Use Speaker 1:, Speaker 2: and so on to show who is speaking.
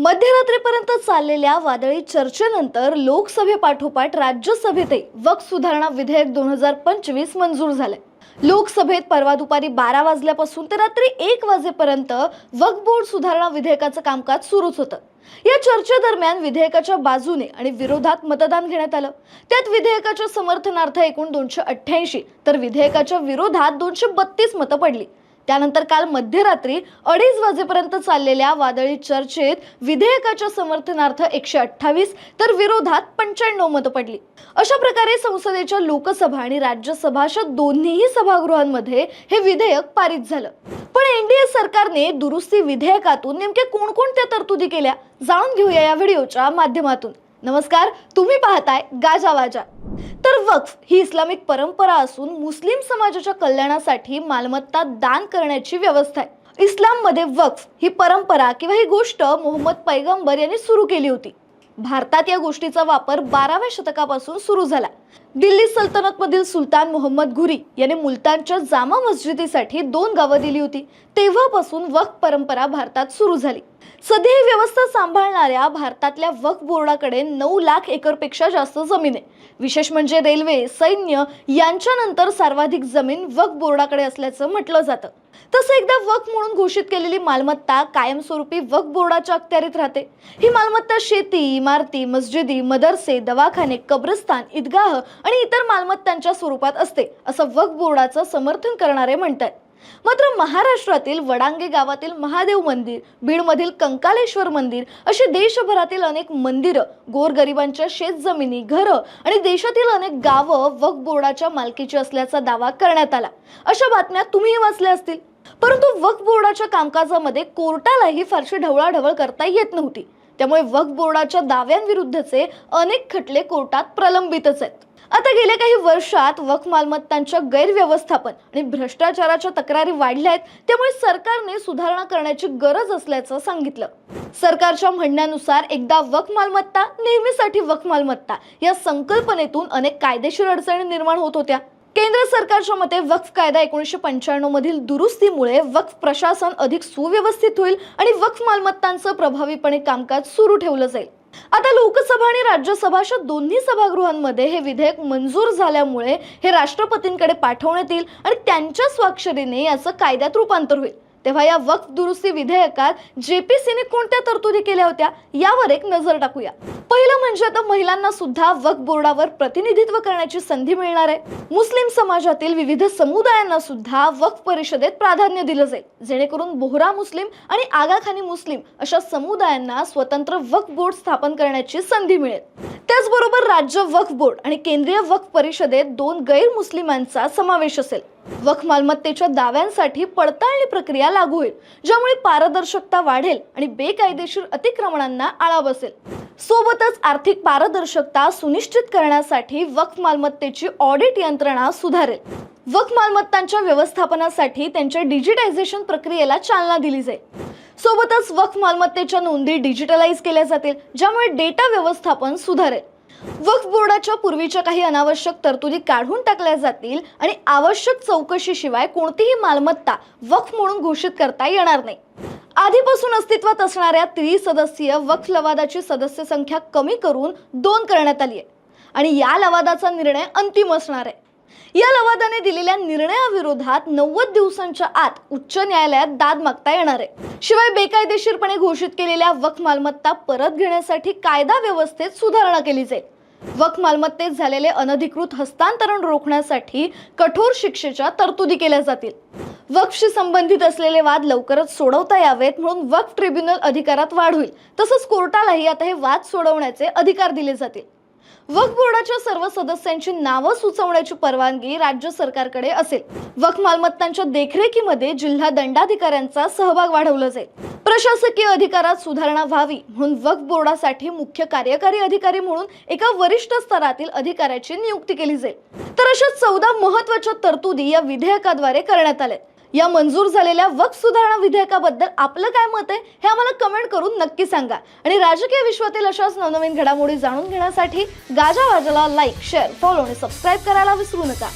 Speaker 1: मध्यरात्रीपर्यंत चाललेल्या वादळी चर्चेनंतर लोकसभेपाठोपाठ राज्यसभेतही वक्फ सुधारणा विधेयक दोन हजार पंचवीस मंजूर झालंय. लोकसभेत परवा दुपारी बारा वाजल्यापासून ते रात्री एक वाजेपर्यंत वक्फ बोर्ड सुधारणा विधेयकाचं कामकाज सुरूच होतं. या चर्चेदरम्यान विधेयकाच्या बाजूने आणि विरोधात मतदान घेण्यात आलं. त्यात विधेयकाच्या समर्थनार्थ एकूण दोनशे अठ्ठ्याऐंशी तर विधेयकाच्या विरोधात दोनशे बत्तीस मतं पडली. त्यानंतर काल मध्यरात्री अडीच वाजेपर्यंत चाललेल्या वादळी चर्चेत विधेयकाच्या समर्थनार्थ एकशे अठ्ठावीस तर विरोधात पंच्याण्णव मतं पडली. अशा प्रकारे संसदेच्या लोकसभा आणि राज्यसभा अशा दोन्हीही सभागृहांमध्ये हे विधेयक पारित झालं. पण एनडीए सरकारने दुरुस्ती विधेयकातून नेमक्या कोणकोणत्या तरतुदी केल्या? जाणून घेऊया या व्हिडिओच्या माध्यमातून. नमस्कार तुम्ही पाहताय गाजा वाजा. तर वक्फ ही इस्लामिक परंपरा असून मुस्लिम समाजाच्या कल्याणासाठी मालमत्ता दान करण्याची व्यवस्था आहे. इस्लाममध्ये वक्फ ही परंपरा किंवा ही गोष्ट मोहम्मद पैगंबर यांनी सुरू केली होती. भारतात या गोष्टीचा वापर बाराव्या शतकापासून सुरू झाला. दिल्ली सल्तनतमधील सुलतान मोहम्मद घुरी याने मुलतानच्या जामा मस्जिदीसाठी दोन गावं दिली होती. तेव्हापासून वक्फ परंपरा भारतात सुरू झाली. सध्या ही व्यवस्था सांभाळणाऱ्या भारतातल्या वक्फ बोर्डाकडे नऊ लाख एकरपेक्षा जास्त जमीन आहे. विशेष म्हणजे रेल्वे सैन्य यांच्यानंतर सर्वाधिक जमीन वक्फ बोर्डाकडे असल्याचं म्हटलं जातं. तसं एकदा वक्फ म्हणून घोषित केलेली मालमत्ता कायमस्वरूपी वक्फ बोर्डाच्या अखत्यारीत राहते. ही मालमत्ता शेती इमारती मस्जिदी मदरसे दवाखाने कब्रस्तान ईदगाह आणि इतर मालमत्तांच्या स्वरूपात असते असं वक्फ बोर्डाचं समर्थन करणारे म्हणतात. मात्र महाराष्ट्रातील वडांगे गावातील महादेव मंदिर बीडमधील कंकालेश्वर मंदिर अशी देशभरातील अनेक मंदिरं गोरगरिबांच्या शेतजमिनी घरं आणि देशातील अनेक गावं वक्फ बोर्डाच्या मालकीची असल्याचा दावा करण्यात आला. अशा बातम्या तुम्हीही वाचल्या असतील. परंतु वक्फ बोर्डाच्या कामकाजामध्ये कोर्टालाही फारशी ढवळाढवळ करता येत नव्हती. त्यामुळे वक्फ बोर्डाच्या दाव्यांविरुद्धचे अनेक खटले कोर्टात प्रलंबितच आहेत. आता गेल्या काही वर्षात वक्फ मालमत्तांच्या गैरव्यवस्थापन आणि भ्रष्टाचाराच्या तक्रारी वाढल्या आहेत त्यामुळे सरकारने सुधारणा करण्याची गरज असल्याचं सांगितलं. सरकारच्या म्हणण्यानुसार एकदा वक्फ मालमत्ता नेहमीसाठी वक्फ मालमत्ता या संकल्पनेतून अनेक कायदेशीर अडचणी निर्माण होत होत्या. केंद्र सरकारच्या मते वक्फ कायदा एकोणीसशे पंच्याण्णव मधील दुरुस्तीमुळे वक्फ प्रशासन अधिक सुव्यवस्थित होईल आणि वक्फ मालमत्तांचं प्रभावीपणे कामकाज सुरू ठेवलं जाईल. आता लोकसभा आणि राज्यसभा अशा दोन्ही सभागृहांमध्ये हे विधेयक मंजूर झाल्यामुळे हे राष्ट्रपतींकडे पाठवण्यात येईल आणि त्यांच्या स्वाक्षरीने याचं कायद्यात रूपांतर होईल. तेव्हा या वक्फ दुरुस्ती विधेयकात जेपीसीने कोणत्या तरतुदी केल्या होत्या यावर एक नजर टाकूया. पहिलं म्हणजे आता महिलांना सुद्धा वक्फ बोर्डावर प्रतिनिधित्व करण्याची संधी मिळणार आहे. मुस्लिम समाजातील विविध समुदायांना सुद्धा वक्फ परिषदेत प्राधान्य दिलं जाईल. जेणेकरून बोहरा मुस्लिम आणि आगाखानी मुस्लिम अशा समुदायांना स्वतंत्र वक्फ बोर्ड स्थापन करण्याची संधी मिळेल. त्याचबरोबर राज्य वक्फ बोर्ड आणि केंद्रीय वक्फ परिषदेत दोन गैर मुस्लिमांचा समावेश असेल. वख मालमत्तेच्या दाव्यांसाठी पडताळणी प्रक्रिया लागू होईल ज्यामुळे पारदर्शकता वाढेल आणि बेकायदेशीर अतिक्रमणांना आळा बसेल. सोबतच आर्थिक पारदर्शकता सुनिश्चित करण्यासाठी वक्फ मालमत्तेची ऑडिट यंत्रणा सुधारेल. वक्फ मालमत्तांच्या व्यवस्थापनासाठी त्यांच्या डिजिटायझेशन प्रक्रियेला चालना दिली जाईल. सोबतच वक्फ मालमत्तेच्या नोंदी डिजिटलाइज केल्या जातील ज्यामुळे डेटा व्यवस्थापन सुधारेल. वक्फ बोर्डाच्या पूर्वीच्या काही अनावश्यक तरतुदी काढून टाकल्या जातील आणि आवश्यक चौकशीशिवाय कोणतीही मालमत्ता वक्फ म्हणून घोषित करता येणार नाही. आधीपासून अस्तित्वात असणाऱ्या त्रिसदस्यीय वक्फ लवादाची सदस्य संख्या कमी करून दोन करण्यात आली आहे. आणि या लवादाचा निर्णय अंतिम असणार आहे. या लवादाने दिलेल्या निर्णयाविरोधात नव्वद दिवसांच्या आत उच्च न्यायालयात दाद मागता येणार आहे. शिवाय बेकायदेशीरपणे घोषित केलेल्या वक्फ मालमत्ता परत घेण्यासाठी कायदा व्यवस्थेत सुधारणा केली जाईल. वक मालमत्तेत झालेले अनधिकृत हस्तांतरण रोखण्यासाठी कठोर शिक्षेच्या तरतुदी केल्या जातील. वक्फशी संबंधित असलेले वाद लवकरच सोडवता यावेत म्हणून वक्फ ट्रिब्युनल अधिकारात वाढ होईल. तसंच कोर्टालाही आता हे वाद सोडवण्याचे अधिकार दिले जातील. वक्फ बोर्डाच्या सर्व सदस्यांची नावं सुचवण्याची परवानगी राज्य सरकारकडे असेल. वक्फ मालमत्तांच्या देखरेखीमध्ये जिल्हा दंडाधिकाऱ्यांचा सहभाग वाढवला जाईल. प्रशासकीय अधिकारात सुधारणा व्हावी म्हणून वक्फ बोर्डासाठी मुख्य कार्यकारी अधिकारी म्हणून एका वरिष्ठ स्तरातील अधिकाऱ्याची नियुक्ती केली जाईल. तर अशा चौदा महत्त्वाच्या तरतुदी या विधेयकाद्वारे करण्यात आल्या या मंजूर झालेल्या वक्फ सुधारणा विधेयकाबद्दल आपलं काय मत आहे हे आम्हाला कमेंट करून नक्की सांगा. आणि राजकीय विश्वातील अशाच नवनवीन घडामोडी जाणून घेण्यासाठी गाजा वाजाला लाईक शेअर फॉलो आणि सबस्क्राईब करायला विसरू नका.